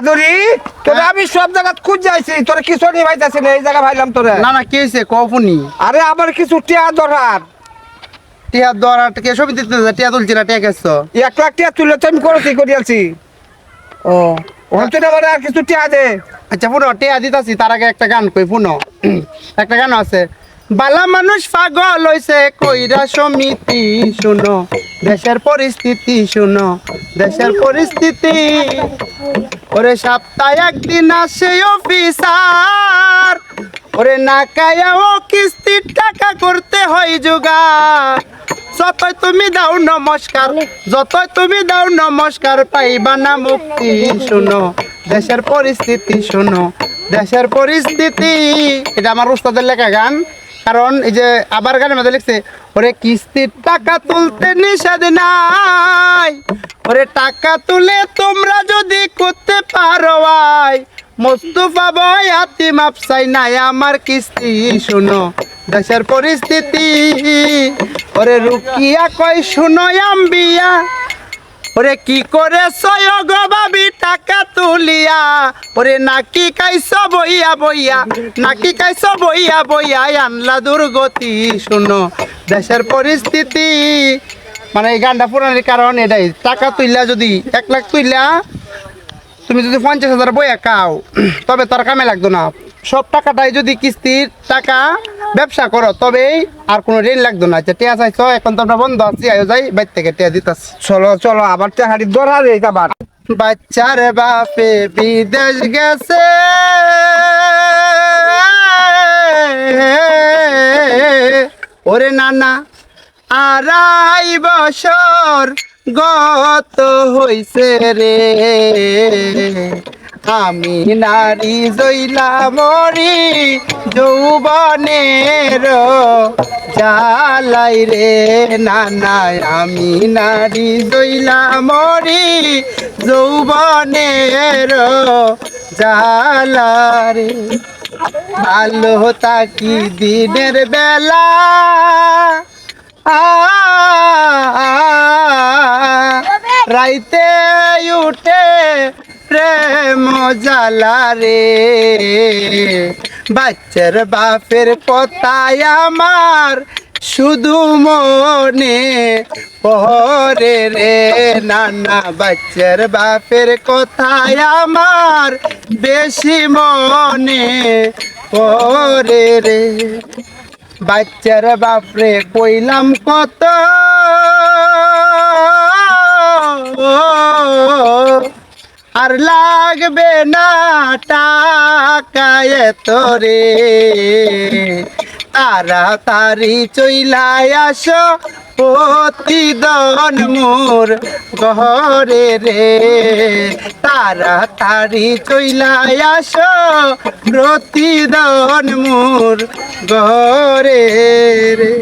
আদরি তোরে হ্যাঁ। আমি সব জায়গা খুঁজ যাইছি তোরে কিছু নিয়ে ভাইতাছি না এই জায়গা ভাইলাম তোরে। না না কি হয়েছে কপুনি আরে আমার কিছু টিয়া দরকার। টিয়া দরা টিয়া ছবি দিতে যা, টিয়া তুলছি না টিয়া গেছো। এক লাখ টিয়া তুলে তো আমি করেছি করিয়াছি ও। হচ্ছে না মানে আর কিছু টিয়া দে। আচ্ছা পুনো টিয়া দিতাছি তার আগে একটা গান কই পুনো একটা গান আছে। বালা মানুষ পাগল হইছে কইরা সমিতি শুনো। দেশের পরিস্থিতি শুনো। দেশের পরিস্থিতি। ওরে সপ্তাহে একদিন আসে অফিসার। ওরে না কায়া ও কিস্তির টাকা করতে হয় জোগাড়। যতই তুমি দাও নমস্কার, যতই তুমি দাও নমস্কার, পাইবা না মুক্তি, শুনো। দেশের পরিস্থিতি, শুনো। দেশের পরিস্থিতি, এটা আমার উস্তাদের লেখা গান। কারণ এই যে আবার গানের মধ্যে লিখছে, ওরে কিস্তির টাকা তুলতে নিষেধ নাই। ওরে টাকা তুলে তোমরা যদি করতে পারো আই মোস্তফা বয় হাতি মাপসাই নাই আমার কিস্তি, শুনো। দেশের পরিস্থিতি, ওরে রুকিয়া কয়, শুনো আম্বিয়া ওরে কি করে সয়গ ভাবি টাকা তুলিয়া? ওরে নাকি কাইছ বইয়া বইয়া, নাকি কাইছ বইয়া বইয়া? আনলা দুর্গতি, শুনো। দেশের পরিস্থিতি মানে এই গানটা পুরানোর কারণ এটাই। টাকা তুইলা যদি, এক লাখ তুইলা, তুমি যদি পঞ্চাশ হাজার বইয়া খাও, তবে তার কামে লাগতো না। সব টাকাটাই যদি কিস্তির টাকা ব্যবসা করো তবেই আর কোনো ঋণ লাগতো না। আচ্ছা টিয়া চাইছো এখন তো আমরা বন্ধ আছি আয়ো যাই বাইর থেকে টিয়া দিতাছি। চলো চলো আবার টিয়াহারি দরকার এই আবার। বাচ্চার বাপে বিদেশ গেছে। ওরে নানা আড়াই বছর গত হইছে রে। আমি নারী জইলা মরি যৌবনের জালাই রে নানা আমি নারী জইলা মরি যৌবনের জালা রে ভালো তাকি দিনের বেলা রাইতে উঠে প্রেম জালা রে। বাচ্চার বাপের কথায় আমার শুধু মনে পরে রে। নানা বাচ্চার বাপের কথায় আমার বেশি মনে পরে রে। বাচ্চার বাপরে কইলাম কত? আর লাগবে না টাকায় এত রে তাড়াতাড়ি চইলাই আসো প্রতিদন মোর ঘরে রে। তাড়াতাড়ি চইলাই আসো প্রতিদন মোর ঘরে রে।